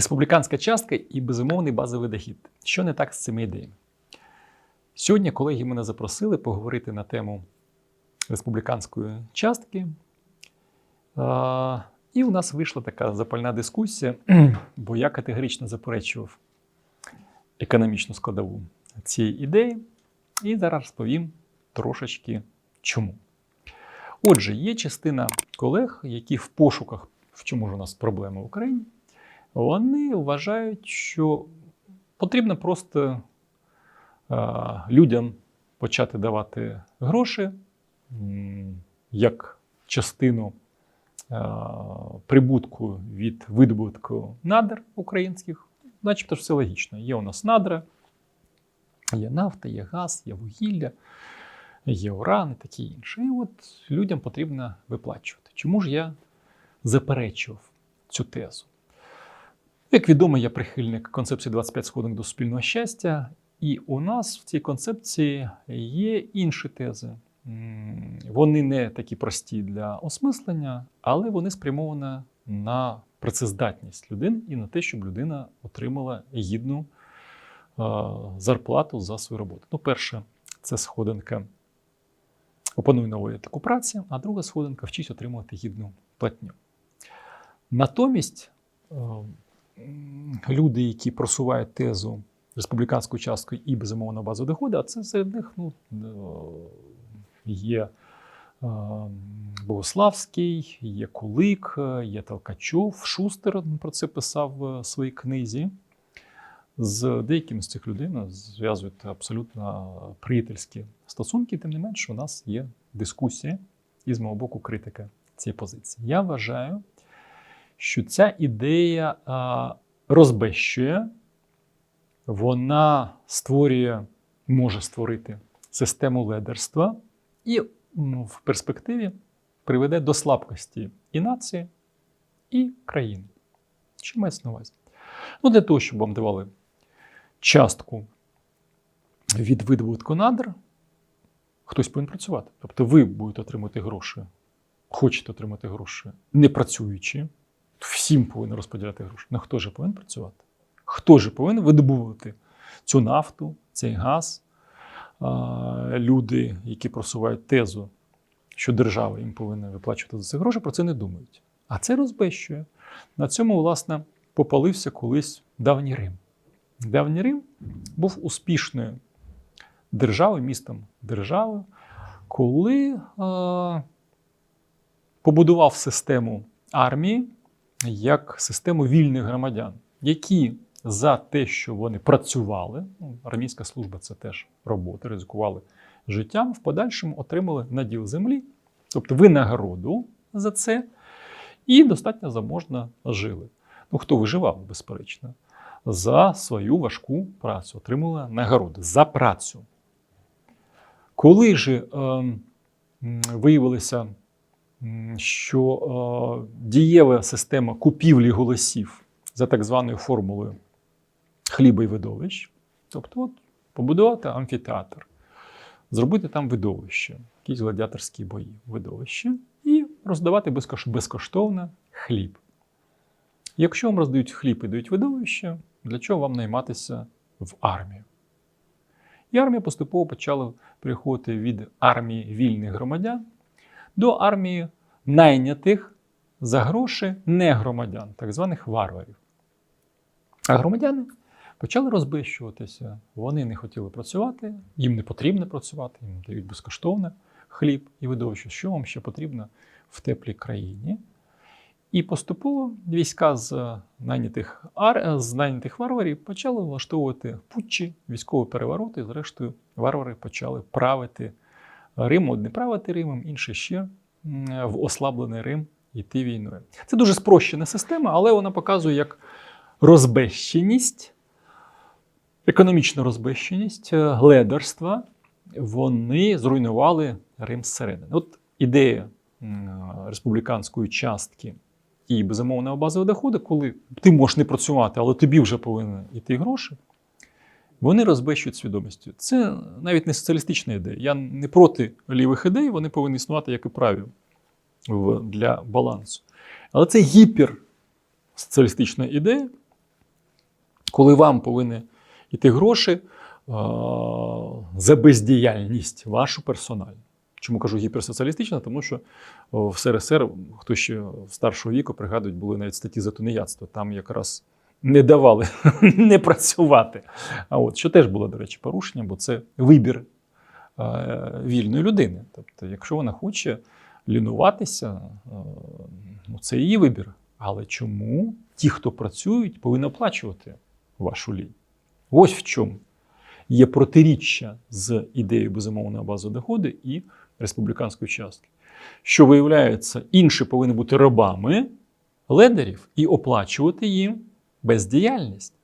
республіканська частка і безумовний базовий дохід. Що не так з цими ідеями? Сьогодні колеги мене запросили поговорити на тему республіканської частки. І у нас вийшла така запальна дискусія, бо я категорично заперечував економічну складову цієї ідеї. І зараз розповім трошечки чому. Отже, є частина колег, які в пошуках, в чому ж у нас проблема в Україні, вони вважають, що потрібно просто людям почати давати гроші як частину прибутку від видобутку надр українських, начебто все логічно. Є у нас надра, є нафта, є газ, є вугілля, є уран і таке інше. І от людям потрібно виплачувати. Чому ж я заперечував цю тезу? Як відомо, я прихильник концепції 25 сходинок до спільного щастя, і у нас в цій концепції є інші тези. Вони не такі прості для осмислення, але вони спрямовані на працездатність людини і на те, щоб людина отримала гідну зарплату за свою роботу. Ну, перше, це сходинка опануй нову етику праці, а друга сходинка вчись отримувати гідну платню. Натомість е, м, люди, які просувають тезу республіканської частки і безумовно базу доходу, а це серед них ну, е, є е, Богославський, є Кулик, е, є Толкачов, Шустер про це писав в своїй книзі. З деякими з цих людей зв'язують абсолютно приятельські стосунки, тим не менш, у нас є дискусія і з мого боку критика цієї позиції. Я вважаю, що ця ідея розбещує, вона створює, може створити систему ледерства і м, в перспективі приведе до слабкості і нації, і країни. Що мається на увазі? Ну, для того, щоб вам давали частку від видобутку надр, хтось повинен працювати. Тобто ви будете отримати гроші, хочете отримати гроші, не працюючи, всім повинен розподіляти гроші. Ну хто ж повинен працювати? Хто ж повинен видобувати цю нафту, цей газ? Люди, які просувають тезу, що держава їм повинна виплачувати за це гроші, про це не думають. А це розбещує. На цьому, власне, попалився колись давній Рим. Давній Рим був успішною державою, містом держави, коли е, побудував систему армії як систему вільних громадян, які за те, що вони працювали, ну, армійська служба це теж робота, ризикували життям, в подальшому отримали наділ землі, тобто винагороду за це, і достатньо заможно жили. Ну, хто виживав, безперечно за свою важку працю, отримала нагороди за працю. Коли ж е, м, що е, дієва система купівлі голосів за так званою формулою хліба і видовищ, тобто от, побудувати амфітеатр, зробити там видовище, якісь гладіаторські бої, видовище, і роздавати безкош- безкоштовно хліб. Якщо вам роздають хліб і дають видовище, для чого вам найматися в армію? І армія поступово почала переходити від армії вільних громадян до армії найнятих за гроші не громадян, так званих варварів. А громадяни почали розбищуватися. Вони не хотіли працювати, їм не потрібно працювати, їм дають безкоштовно хліб і видовище. Що вам ще потрібно в теплій країні? І поступово війська з найнятих, ар... з найнятих варварів почали влаштовувати путчі, військові перевороти. Зрештою, варвари почали правити Римом, не правити Римом, інше ще в ослаблений Рим йти війною. Це дуже спрощена система, але вона показує, як розбещеність, економічна розбещеність, е, гледарства, вони зруйнували Рим зсередини. От ідея республіканської частки і безумовного базового доходу, коли ти можеш не працювати, але тобі вже повинні йти гроші, вони розбещують свідомістю. Це навіть не соціалістична ідея. Я не проти лівих ідей, вони повинні існувати як і праві для балансу. Але це гіперсоціалістична ідея, коли вам повинні йти гроші за бездіяльність вашу персональну. Чому кажу гіперсоціалістична? Тому що в СРСР, хто ще старшого віку пригадують, були навіть статті за тунеядство. Там якраз не давали не працювати. А от що теж було, до речі, порушення, бо це вибір е, вільної людини. Тобто, якщо вона хоче лінуватися, е, ну, це її вибір. Але чому ті, хто працюють, повинні оплачувати вашу лінь? Ось в чому є протиріччя з ідеєю безумовної бази доходу і республіканської частки. Що виявляється, інші повинні бути рабами ледерів і оплачувати їм бездіяльність.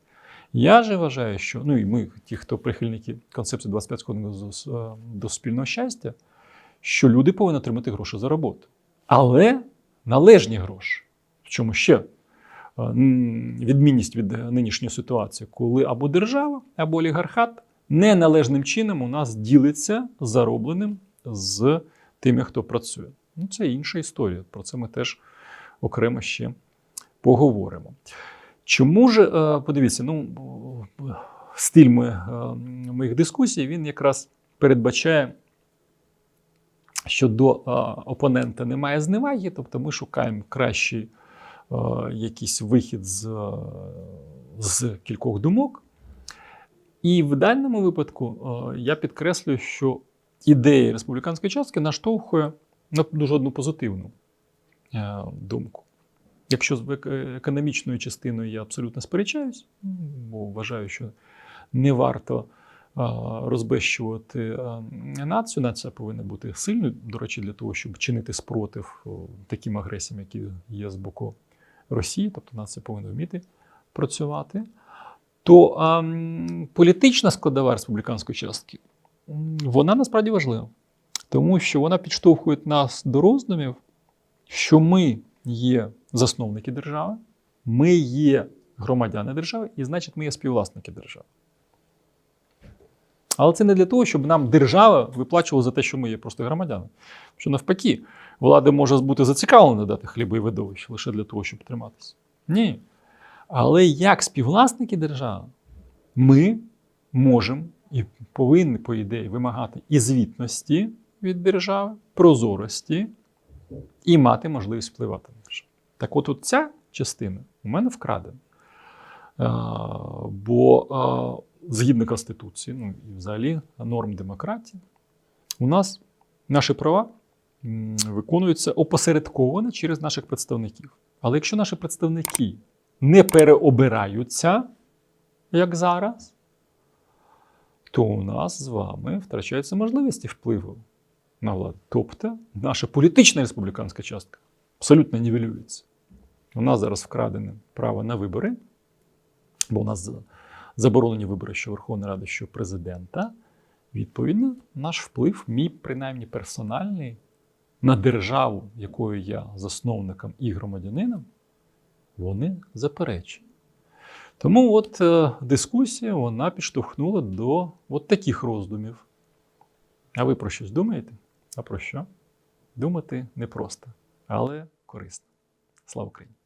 Я же вважаю, що ну і ми, ті, хто прихильники концепції 25 сходинок до, до спільного щастя, що люди повинні отримати гроші за роботу. Але належні гроші. В чому ще е, відмінність від е, нинішньої ситуації, коли або держава, або олігархат неналежним чином у нас ділиться заробленим з тими, хто працює. Ну, це інша історія. Про це ми теж окремо ще поговоримо. Чому ж, е, подивіться, ну, стиль е, моїх дискусій він якраз передбачає, що до е, опонента немає зневаги, тобто ми шукаємо кращий якийсь вихід з, з кількох думок. І в даному випадку я підкреслюю, що ідея республіканської частки наштовхує на дуже одну позитивну думку. Якщо з економічною частиною я абсолютно сперечаюсь, бо вважаю, що не варто розбещувати націю. Нація повинна бути сильною, до речі, для того, щоб чинити спротив таким агресіям, які є з боку Росії, тобто нація повинна вміти працювати. То а, політична складова республіканської частки вона насправді важлива, тому що вона підштовхує нас до роздумів, що ми є засновники держави, ми є громадяни держави, і значить, ми є співвласники держави. Але це не для того, щоб нам держава виплачувала за те, що ми є просто громадяни. Що навпаки, влада може бути зацікавлена дати хліби і видовище лише для того, щоб триматися. Ні. Але як співвласники держави, ми можемо і повинні, по ідеї, вимагати і звітності від держави, прозорості і мати можливість впливати на. Так от, от ця частина у мене вкрадена. А, бо а, згідно Конституції, ну і взагалі норм демократії, у нас наші права виконуються опосередковано через наших представників. Але якщо наші представники не переобираються, як зараз, то у нас з вами втрачаються можливості впливу на владу. Тобто наша політична республіканська частка абсолютно нівелюється. У нас зараз вкрадене право на вибори, бо у нас заборонені вибори що Верховної Ради, що президента. Відповідно, наш вплив, мій принаймні персональний, на державу, якою я засновником і громадянином, вони заперечені. Тому от е, дискусія вона підштовхнула до от таких роздумів. А ви про щось думаєте? А про що? Думати непросто, але корисна. Слава Україні!